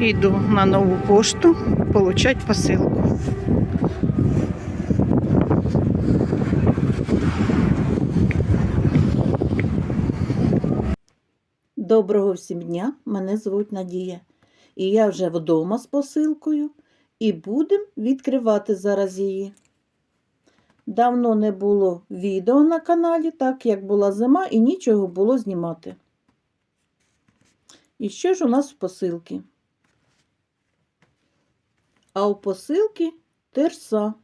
Йду на нову пошту получать посилку. Доброго всім дня, мене звуть Надія. І я вже вдома з посилкою і будемо відкривати зараз її. Давно не було відео на каналі, так як була зима і нічого було знімати. І що ж у нас в посилці? А у посилки терса.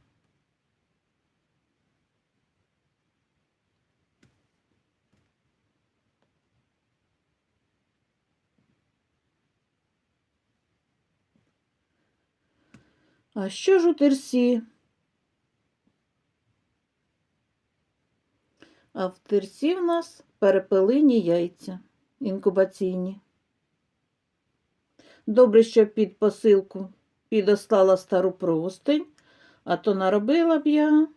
А що ж у терсі? А в терсі в нас перепелині яйця інкубаційні. Добре, що під посилку підослала стару простинь, а то наробила б я.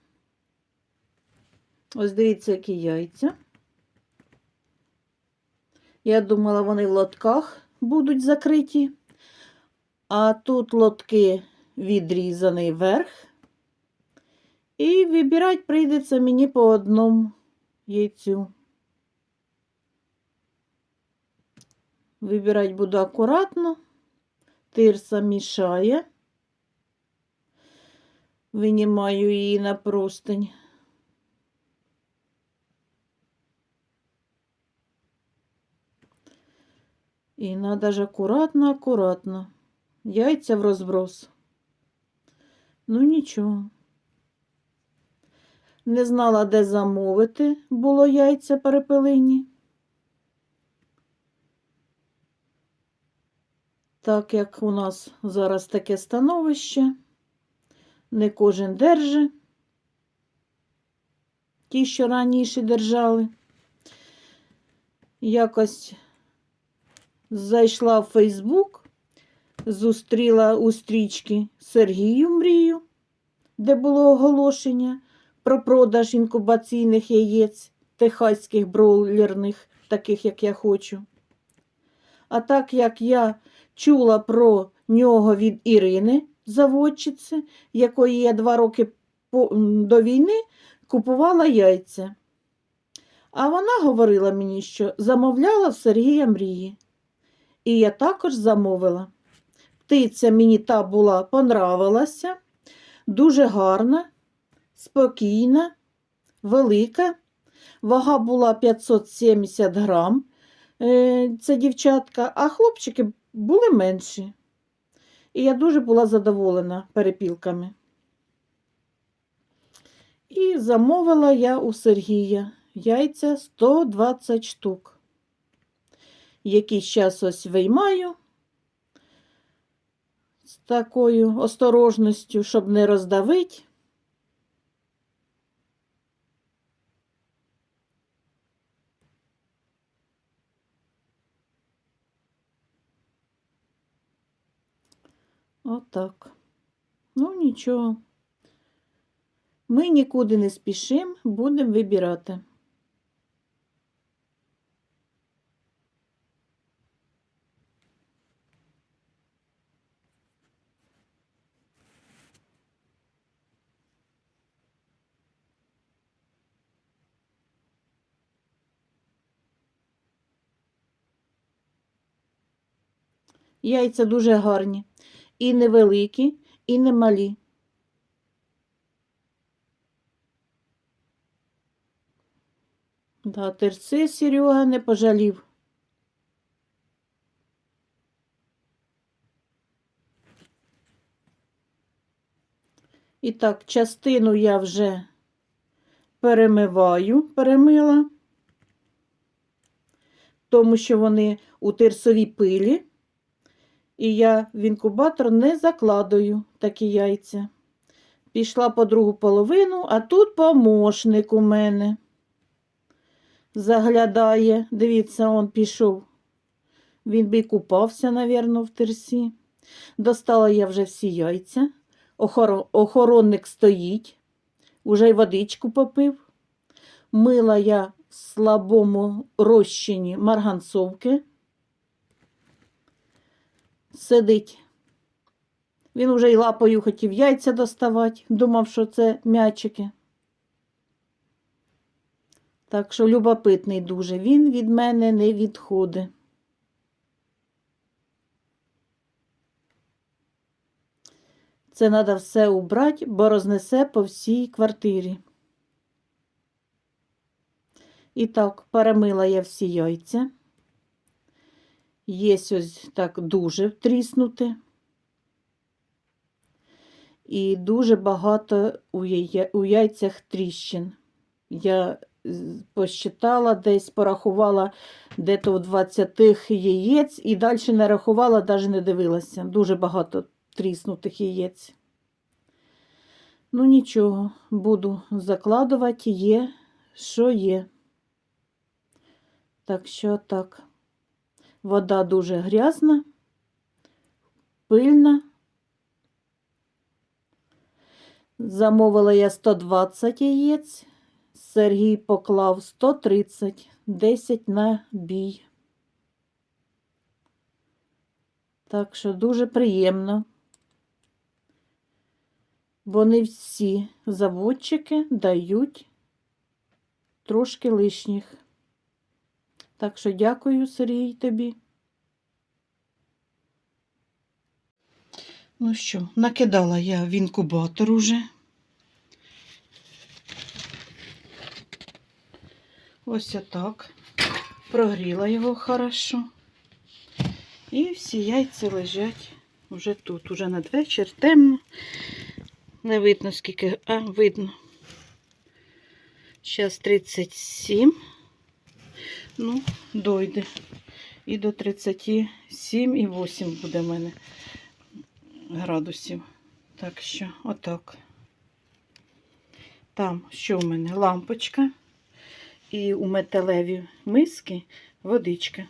Ось дивіться, які яйця. Я думала, вони в лотках будуть закриті, а тут лотки відрізаний верх. І вибирати прийдеться мені по одному яйцю. Вибирати буду акуратно. Тирса мішає. Винімаю її на простень. І треба ж акуратно, акуратно. Яйця в розброс. Ну нічого. Не знала, де замовити було яйця перепелині. Так як у нас зараз таке становище, не кожен держи. Ті, що раніше держали. Якось зайшла в Фейсбук, зустріла у стрічки Сергію Мрію, де було оголошення про продаж інкубаційних яєць техаських бройлерних, таких, як я хочу. А так як я чула про нього від Ірини, заводчиці, якої я два роки до війни купувала яйця. А вона говорила мені, що замовляла в Сергія мрії. І я також замовила. Птиця мені та була понравилася, дуже гарна, спокійна, велика. Вага була 570 грам. Це дівчатка, а хлопчики були менші. І я дуже була задоволена перепілками. І замовила я у Сергія яйця 120 штук. Які зараз ось виймаю з такою осторожністю, щоб не роздавити. Отак. Ну, нічого. Ми нікуди не спішимо, будемо вибирати. Яйця дуже гарні. І невеликі, і не малі. Да, терси Серега не пожалів. І так, частину я вже перемиваю, перемила, тому що вони у терсовій пилі. І я в інкубатор не закладаю такі яйця. Пішла по другу половину, а тут помощник у мене. Заглядає, дивіться, он пішов. Він би купався, навірно, в терсі. Достала я вже всі яйця. Охоро- Охоронник стоїть, уже й водичку попив. Мила я в слабому розчині марганцовки. Сидить. Він уже й лапою хотів яйця доставати, думав, що це м'ячики. Так що любопитний дуже. Він від мене не відходить. Це треба все убрати, бо рознесе по всій квартирі. І так, перемила я всі яйця. Є ось так дуже тріснуте. І дуже багато у яйцях тріщин. Я посчитала десь, порахувала де-то в 20 яєць і далі не рахувала, навіть не дивилася. Дуже багато тріснутих яєць. Ну нічого, буду закладувати, є, що є. Так що так. Вода дуже грязна, пильна. Замовила я 120 яєць. Сергій поклав 130, 10 на бій. Так що дуже приємно. Бо не всі заводчики дають трошки лишніх. Так що дякую, Сергій, тобі. Ну що, накидала я в інкубатор уже. Ось отак. Прогріла його хорошо. І всі яйця лежать вже тут. Уже надвечір темно. Не видно скільки, а видно. Зараз 37. Ну, дойде. І до 37 і 8 буде в мене градусів. Так що, отак. Там, що в мене? Лампочка. І у металеві миски водичка.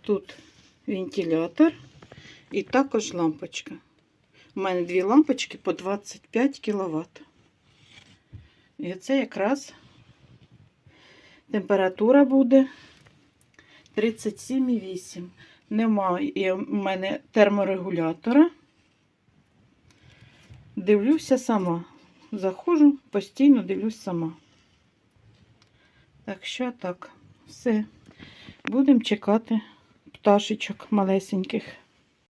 Тут вентилятор і також лампочка. У мене дві лампочки по 25 кВт. І це якраз температура буде 37,8. Немає у мене терморегулятора. Дивлюся сама. Заходжу, постійно дивлюсь сама. Так що так, все. Будемо чекати пташечок малесеньких.